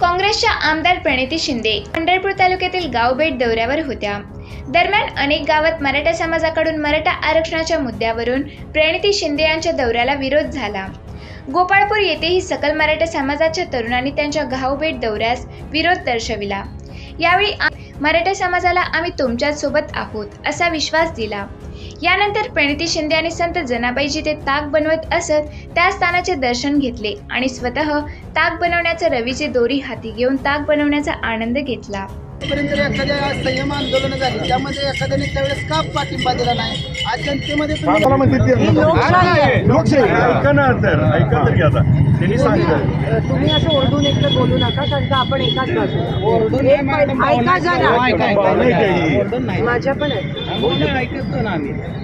काँग्रेसच्या आमदार प्रणिती शिंदे पंढरपूर तालुक्यातील गावबेट दौऱ्यावर होत्या. दरम्यान अनेक गावात मराठा समाजाकडून मराठा आरक्षणाच्या मुद्द्यावरून प्रणिती शिंदे यांच्या दौऱ्याला विरोध झाला. गोपाळपूर येथेही सकल मराठा समाजाच्या तरुणांनी त्यांच्या गावभेट दौऱ्यास विरोध दर्शविला. यावेळी मराठा समाजाला आम्ही तुमच्याच सोबत आहोत असा विश्वास दिला. यानंतर प्रणिती शिंदे आणि संत जनाबाई जिथे ताक बनवत असत त्या स्थानाचे दर्शन घेतले आणि स्वतः ताक बनवण्याचा रवीचे दोरी हाती घेऊन ताक बनवण्याचा आनंद घेतला. पर्यंत जर एखाद्या संयम आंदोलन झाली त्यामध्ये एखाद्याने त्यावेळेस का पाठिंबा दिला नाही? आज जनतेमध्ये तुम्ही ना असं ओरडून एकटं बोलू नका कारण का आपण एकाच मिनिट, ऐका जरा. माझ्या पण आहे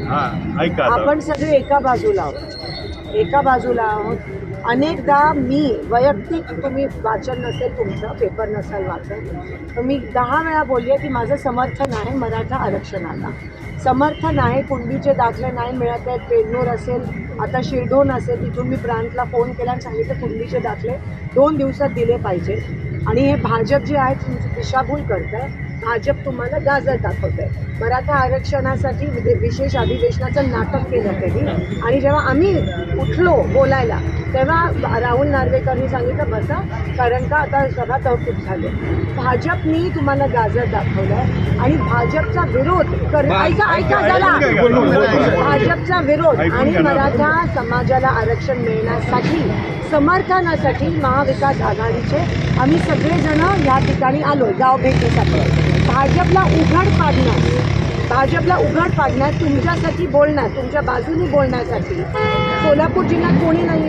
हा ऐका आता आपण सगळे एका बाजूला आहोत. एका बाजूला आहोत. अनेकदा मी वैयक्तिक तुम्ही वाचन नसेल तुमचं पेपर नसाल वाचन तर मी दहा वेळा बोलले की माझं समर्थन आहे मराठा आरक्षणाला. समर्थन आहे कुंडीचे दाखले नाही मिळत आहेत पेडणूर असेल आता शिरढोण असेल तिथून मी ब्रांचला फोन केला आणि सांगितलं कुंडीचे दाखले दोन दिवसात दिले पाहिजे. आणि हे भाजप जे आहे तुमची दिशाभूल करत आहे भाजप तुम्हाला गाजर दाखवत आहे मराठा आरक्षणासाठी वि- विशेष अधिवेशनाचं नाटक केलं त्यांनी. आणि जेव्हा आम्ही उठलो बोलायला तेव्हा राहुल नार्वेकरनी सांगितलं बसा कारण का आता सभा तहकूब झाले. भाजपनी तुम्हाला गाजर दाखवलं आहे आणि भाजपचा विरोध कर ऐका ऐका जरा. भाजपचा विरोध आणि. मराठा समाजाला आरक्षण मिळण्यासाठी समर्थनासाठी महाविकास आघाडीचे आम्ही सगळेजण या ठिकाणी आलो गाव भेटीसाठी. भाजपला उघड पाडण्यास भाजपला उघड पाडण्यास तुमच्यासाठी बोलण्यास तुमच्या बाजूनी बोलण्यासाठी. सोलापूर जिल्ह्यात कोणी नाही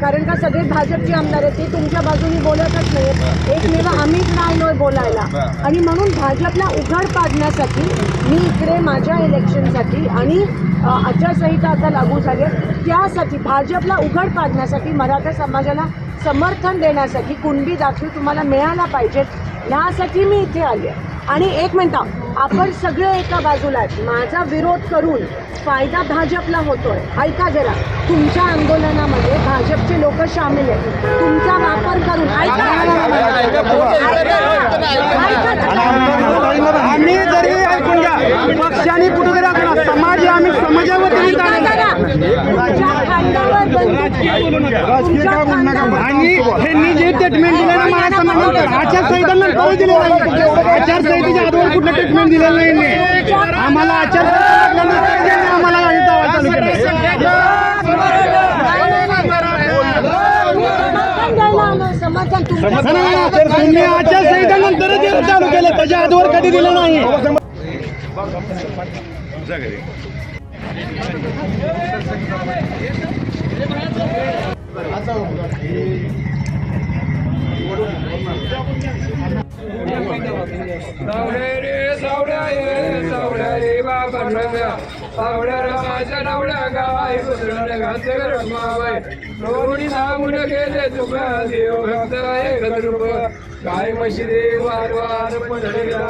कारण का सगळे भाजपचे आमदार आहेत ते तुमच्या बाजूनी बोलतच नाही एकमेव आम्हीच राहिलो बोलायला. आणि म्हणून भाजपला उघड पाडण्यासाठी मी इकडे माझ्या इलेक्शनसाठी आणि आचारसंहिता आता लागू झाली आहे, त्यासाठी भाजपला उघड पाडण्यासाठी मराठा समाजाला समर्थन देण्यासाठी कुणबी दाखल तुम्हाला मिळायला पाहिजेत यासाठी मी इथे आले आहे. आणि एक मिनटं आपण सगळे एका बाजूला आहेत माझा विरोध करून फायदा भाजपला होतोय ऐका जरा तुमच्या आंदोलनामध्ये भाजपचे लोक सामील आहेत तुमचा वापर करून ऐका आम्ही जरी ऐकून घ्या पक्षाने कुठेतरी असला समाज आम्ही समाजावर ऐका जरा. तुमच्या खांद्यावर बंदूक तुमच्या खांद्यावर- आणि ह्यांनी जे ट्रीटमेंट दिलं ना मला समाजावर आचारसंहिता दिले नाही आचारसंहितेच्या आधीवर कुठलं ट्रीटमेंट दिलेलं नाही आम्हाला आचारसंहिता आम्हाला चालू केलं तुम्ही आचारसंहिता नंतरच चालू केलं त्याच्या आधीवर कधी दिलं नाही सावड्या रे सावड्या ये सावड्या रे बाबा रम्या सावड्या रमाच्या नावड्या गाय कुसरण घातले रमाबाई रोणी सांगून गेले तुका देव घातला एक रूप काय म्हशी रे वार वार पडला